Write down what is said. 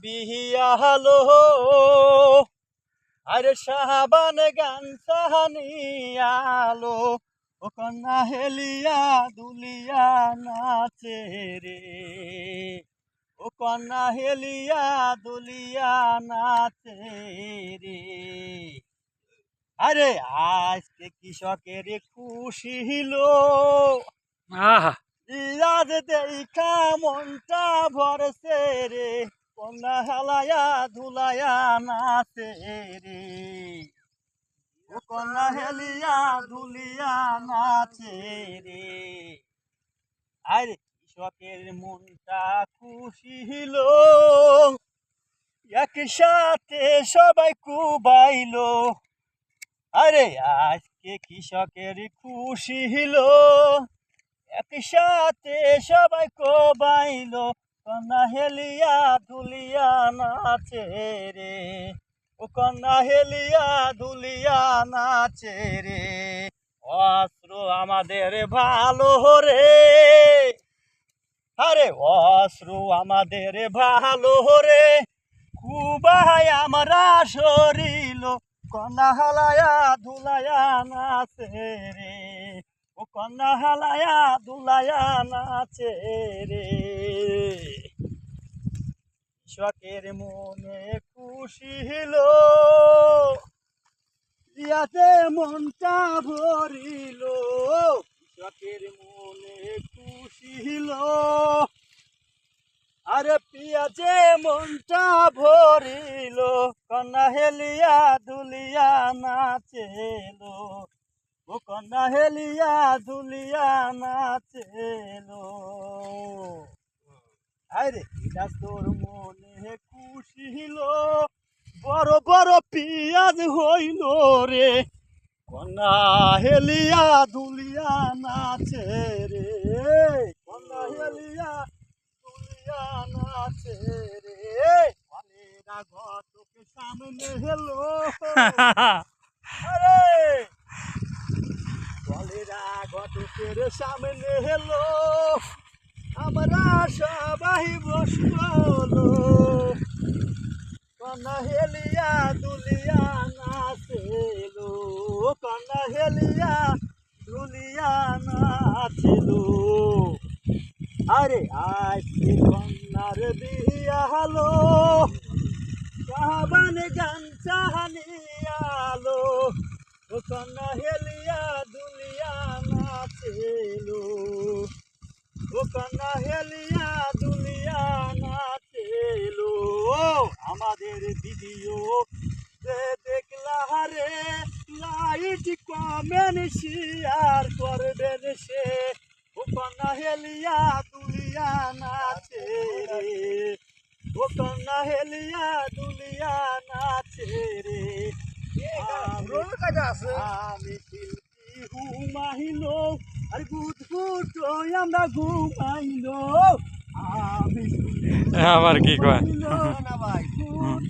বিহিয়ালো আরে শাহবান গান সাহানিয়ালো ও কন্যা হেলিয়া দুলিয়া নাচে রে। ও কন্যা হেলিয়া দুলিয়া নাচে রে। আরে আজকে কৃষকের খুশি হলো। আহা। ইয়াদ দেখা মনটা ভরসে রে। কন্যা হেলায়া ধুলায়া নাচে রে। কন্যা হেলিয়া ধুলিয়া নাচে রে। আরে কৃষকের মনটা খুশি হলো একসাথে সবাই কুবাইলো। আরে আজকে কৃষকের খুশি হলো একসাথে সবাই কোবাইলো। কন্যা হেলিয়া দুলিয়া নাচে রে। ও কন্যা হেলিয়া দুলিয়া নাচে রে। অস্ত্র আমাদের ভালো রে। আরে অস্ত্র আমাদের ভালো রে। কুবাই আমরা সরিল কন্যা হালায়া দুলায়া নাচে রে। ও কন্যা হালায়া দুলায়া নাচে রে। কৃষকের মনে খুশি হলো ইয়াতে মনটা ভরিল। কৃষকের মনে খুশি হলো, আরে পিয়াজে মনটা ভরিল, কন্যা হেলিয়া দুলিয়া নাচেলো ও কন্যা হেলিয়া দুলিয়া নাচেলো। আরে পিয়াজ তোর মনে খুশি হলো বড় বড় পিয়াজ হইল রে। কন্যা হেলিয়া দুলিয়া নাচে রে। কন্যা হেলিয়া দুলিয়া নাচে রে। ঘটকে সামনে হেলো আরে ঘটকের সামনে হেলো আমরা সবাই বসল। কন্যা হেলিয়া দুলিয়া নাচেলো। কন্যা হেলিয়া দুলিয়া নাচেলো। আরে, আজকে কন্যার বিয়া হলো। সাহাবান গান চাহানিয়ালো ও কন্যা হেলিয়া ও কন্যা হেলিয়া দুলিয়া নাচেলো আমাদের দিদিও দেখলা রে লাইট কমেন শেয়ার করবেন সে। ও হেলিয়া দুলিয়া নাচে রে। ও কন্যা হেলিয়া দুলিয়া নাচে রে। আমি শিল্পী হুমাইলো আর গুট গুট আমরা ঘুমাইলো। আমি আবার কি কয়? না ভাই